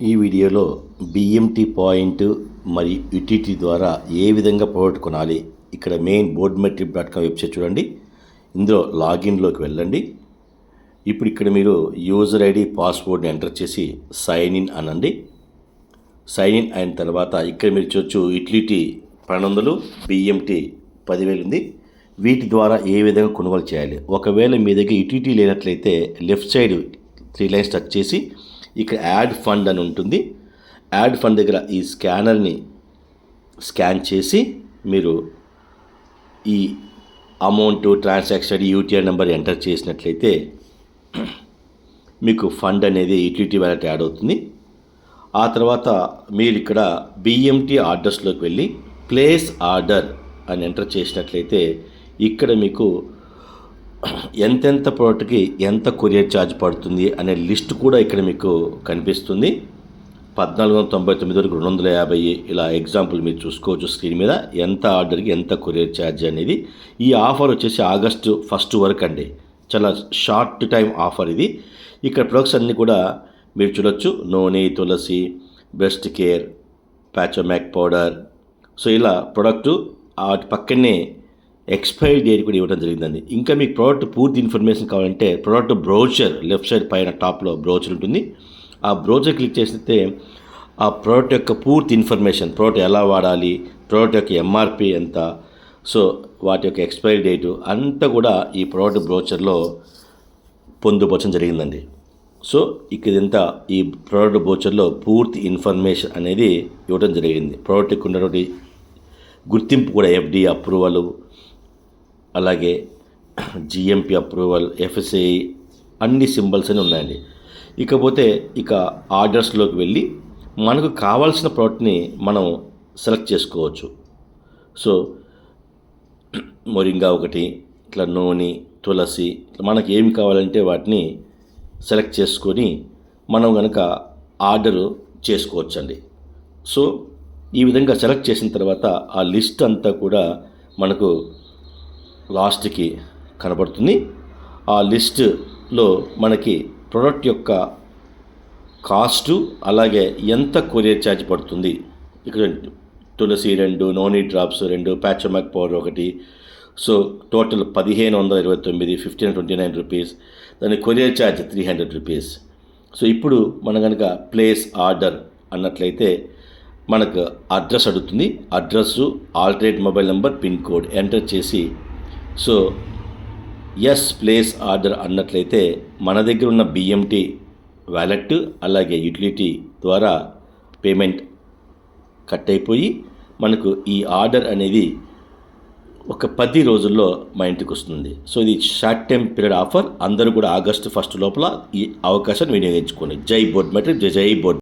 ఈ వీడియోలో BMT point మరియు యుటిలిటీ ద్వారా ఏ విధంగా పోగొట్టుకోనాలి ఇక్కడ main board metric dot com website చూడండి ఇందులో లాగిన్లోకి వెళ్ళండి. ఇప్పుడు ఇక్కడ మీరు యూజర్ ఐడి పాస్వర్డ్ని ఎంటర్ చేసి సైన్ ఇన్ అనండి. సైన్ ఇన్ అయిన తర్వాత ఇక్కడ మీరు చూడొచ్చు యుటిలిటీ పన్నెండు వందలు బిఎంటి పదివేలు ఉంది. వీటి ద్వారా ఏ విధంగా కొనుగోలు చేయాలి? ఒకవేళ మీ దగ్గర యుటిలిటీ లేనట్లయితే left side three lines touch చేసి ఇక్కడ యాడ్ ఫండ్ అని ఉంటుంది. యాడ్ ఫండ్ దగ్గర ఈ స్కానర్ని స్కాన్ చేసి మీరు ఈ amount transaction UTR number enter చేసినట్లయితే మీకు ఫండ్ అనేది యూటిలిటీ వ్యాలెట్ యాడ్ అవుతుంది. ఆ తర్వాత మీరు ఇక్కడ బిఎంటీ ఆర్డర్స్లోకి వెళ్ళి ప్లేస్ ఆర్డర్ అని ఎంటర్ చేసినట్లయితే ఇక్కడ మీకు ఎంతెంత ప్రోడక్ట్కి ఎంత కొరియర్ ఛార్జ్ పడుతుంది అనే లిస్ట్ కూడా ఇక్కడ మీకు కనిపిస్తుంది. పద్నాలుగు వందల తొంభై తొమ్మిది వరకు రెండు వందల యాభై ఇలా ఎగ్జాంపుల్ మీరు చూసుకోవచ్చు స్క్రీన్ మీద. ఎంత ఆర్డర్కి ఎంత కొరియర్ ఛార్జ్ అనేది. ఈ ఆఫర్ వచ్చేసి ఆగస్టు ఫస్ట్ వరకు అండి. చాలా షార్ట్ టైం ఆఫర్ ఇది. ఇక్కడ ప్రొడక్ట్స్ అన్నీ కూడా మీరు చూడొచ్చు. నూనె తులసి బ్రెస్ట్ కేర్ ప్యాచోమ్యాక్ పౌడర్. సో ఇలా ప్రోడక్ట్ వాటి పక్కనే ఎక్స్పైరీ డేట్ కూడా ఇవ్వడం జరిగిందండి. ఇంకా మీకు ప్రోడక్ట్ పూర్తి ఇన్ఫర్మేషన్ కావాలంటే ప్రోడక్ట్ బ్రౌచర్ లెఫ్ట్ సైడ్ పైన టాప్లో బ్రౌచర్ ఉంటుంది. ఆ బ్రౌచర్ క్లిక్ చేస్తే ఆ ప్రోడక్ట్ యొక్క పూర్తి ఇన్ఫర్మేషన్ ప్రోడక్ట్ ఎలా వాడాలి ప్రోడక్ట్ యొక్క ఎంఆర్పి ఎంత సో వాటి యొక్క ఎక్స్పైరీ డేటు అంతా కూడా ఈ ప్రోడక్ట్ బ్రౌచర్లో పొందుపరచడం జరిగిందండి. సో ఇక్కడంతా ఈ ప్రోడక్ట్ బ్రౌచర్లో పూర్తి ఇన్ఫర్మేషన్ అనేది ఇవ్వడం జరిగింది. ప్రోడక్ట్కి ఉన్నటువంటి గుర్తింపు కూడా ఎఫ్డి అప్రూవల్ అలాగే జిఎంపి అప్రూవల్ ఎఫ్ఎస్ఐ అన్ని సింబల్స్ అని ఉన్నాయండి. ఇకపోతే ఇక ఆర్డర్స్లోకి వెళ్ళి మనకు కావాల్సిన ప్రోడక్ట్ని మనం సెలెక్ట్ చేసుకోవచ్చు. సో మొరింగా ఒకటి ఇట్లా నూనె తులసి ఇట్లా మనకి ఏమి కావాలంటే వాటిని సెలెక్ట్ చేసుకొని మనం కనుక ఆర్డరు చేసుకోవచ్చండి. సో ఈ విధంగా సెలెక్ట్ చేసిన తర్వాత ఆ లిస్ట్ అంతా కూడా మనకు లాస్ట్కి కనబడుతుంది. ఆ లిస్టులో మనకి ప్రోడక్ట్ యొక్క కాస్టు అలాగే ఎంత కొరియర్ ఛార్జ్ పడుతుంది. ఇక్కడ తులసి రెండు నోనీ డ్రాప్స్ రెండు ప్యాచోమాక్ పౌడర్ ఒకటి. సో టోటల్ పదిహేను వందల ఇరవై తొమ్మిది ఫిఫ్టీన్ ట్వంటీ నైన్ రూపీస్. దాని courier charge three hundred rupees. So ఇప్పుడు మనం కనుక ప్లేస్ ఆర్డర్ అన్నట్లయితే మనకు అడ్రస్ అడుగుతుంది. Address alternate mobile number pin code enter చేసి సో ఎస్ ప్లేస్ ఆర్డర్ అన్నట్లయితే మన దగ్గర ఉన్న బిఎంటీ వ్యాలెట్ అలాగే యూటిలిటీ ద్వారా పేమెంట్ కట్ అయిపోయి మనకు ఈ ఆర్డర్ అనేది ఒక పది రోజుల్లో మా ఇంటికి వస్తుంది. సో ఇది షార్ట్ టైం పీరియడ్ ఆఫర్ అందరూ కూడా ఆగస్టు ఫస్ట్ లోపల ఈ అవకాశాన్ని వినియోగించుకోండి. జై బోర్డ్ మెట్రిక్ జై జై బోర్డ్.